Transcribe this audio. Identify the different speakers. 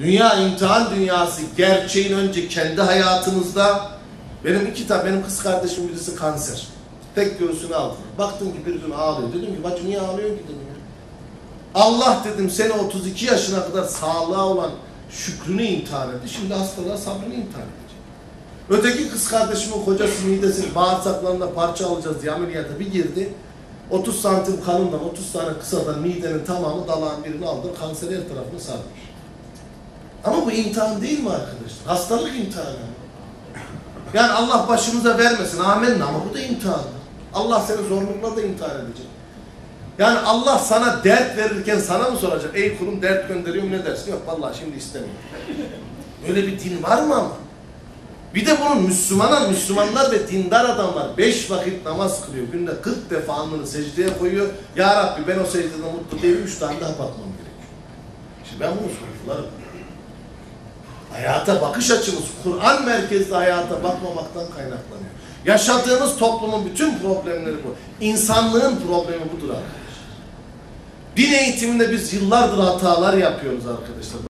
Speaker 1: Dünya imtihan dünyası gerçeğin önce kendi hayatınızda benim iki tane benim kız kardeşim birisi kanser. Tek göğsünü aldı. Baktım ki bir gün ağlıyor. Dedim ki bacı niye ağlıyor ki dedim ya. Allah dedim seni 32 yaşına kadar sağlığa olan şükrünü imtihan etti. Şimdi hastalığa sabrını imtihan edecek. Öteki kız kardeşimin kocası midesini bağırsaklarında parça alacağız diye ameliyata bir girdi. 30 santim kalından 30 tane kısadan midenin tamamı dalağın birini aldı. Kanser her tarafını sarmış. Ama bu imtihan değil mi arkadaşlar? Hastalık imtihanı. Yani Allah başımıza vermesin amenna ama bu da imtihandır. Allah seni zorlukla da imtihan edecek. Yani Allah sana dert verirken sana mı soracak? Ey kulum dert gönderiyorum ne dersin? Yok vallahi şimdi istemiyorum. Öyle bir din var mı ama? Bir de bunun Müslümana, Müslümanlar ve dindar adamlar beş vakit namaz kılıyor. Günde 40 defa alnını secdeye koyuyor. Ya Rabbi ben o secdede mutlu değilim, üç tane daha bakmam gerekiyor. Şimdi ben bunu sorgularım. Hayata bakış açımız Kur'an merkezli hayata bakmamaktan kaynaklanıyor. Yaşadığımız toplumun bütün problemleri bu. İnsanlığın problemi budur arkadaşlar. Din eğitiminde biz yıllardır hatalar yapıyoruz arkadaşlar.